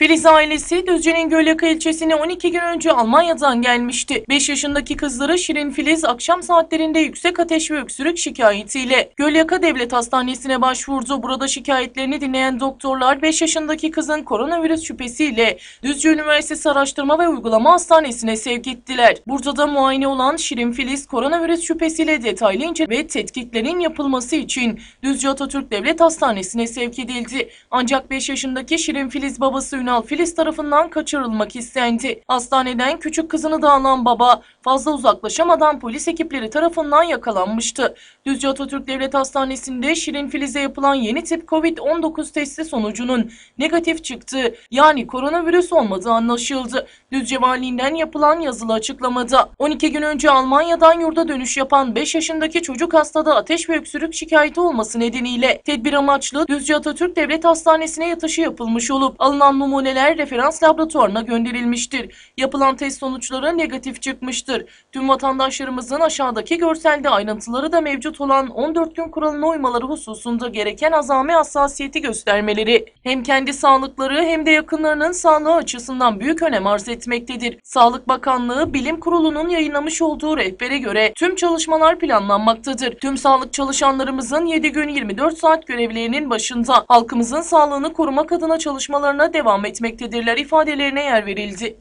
Filiz ailesi Düzce'nin Gölyaka ilçesine 12 gün önce Almanya'dan gelmişti. 5 yaşındaki kızları Şirin Filiz akşam saatlerinde yüksek ateş ve öksürük şikayetiyle Gölyaka Devlet Hastanesi'ne başvurdu. Burada şikayetlerini dinleyen doktorlar 5 yaşındaki kızın koronavirüs şüphesiyle Düzce Üniversitesi Araştırma ve Uygulama Hastanesi'ne sevk ettiler. Burada da muayene olan Şirin Filiz koronavirüs şüphesiyle detaylı ince ve tetkiklerin yapılması için Düzce Atatürk Devlet Hastanesi'ne sevk edildi. Ancak 5 yaşındaki Şirin Filiz babası Filiz tarafından kaçırılmak istendi. Hastaneden küçük kızını da alan baba fazla uzaklaşamadan polis ekipleri tarafından yakalanmıştı. Düzce Atatürk Devlet Hastanesi'nde Şirin Filiz'e yapılan yeni tip COVID-19 testi sonucunun negatif çıktığı yani koronavirüs olmadığı anlaşıldı. Düzce Valiliğinden yapılan yazılı açıklamada 12 gün önce Almanya'dan yurda dönüş yapan 5 yaşındaki çocuk hastada ateş ve öksürük şikayeti olması nedeniyle tedbir amaçlı Düzce Atatürk Devlet Hastanesi'ne yatışı yapılmış olup alınan numuneler referans laboratuvarına gönderilmiştir. Yapılan test sonuçları negatif çıkmıştır. Tüm vatandaşlarımızın aşağıdaki görselde ayrıntıları da mevcut olan 14 gün kuralına uymaları hususunda gereken azami hassasiyeti göstermeleri hem kendi sağlıkları hem de yakınlarının sağlığı açısından büyük önem arz etmektedir. Sağlık Bakanlığı Bilim Kurulu'nun yayınlamış olduğu rehbere göre tüm çalışmalar planlanmaktadır. Tüm sağlık çalışanlarımızın 7 gün 24 saat görevlerinin başında halkımızın sağlığını korumak adına çalışmalarına devam etmektedirler ifadelerine yer verildi.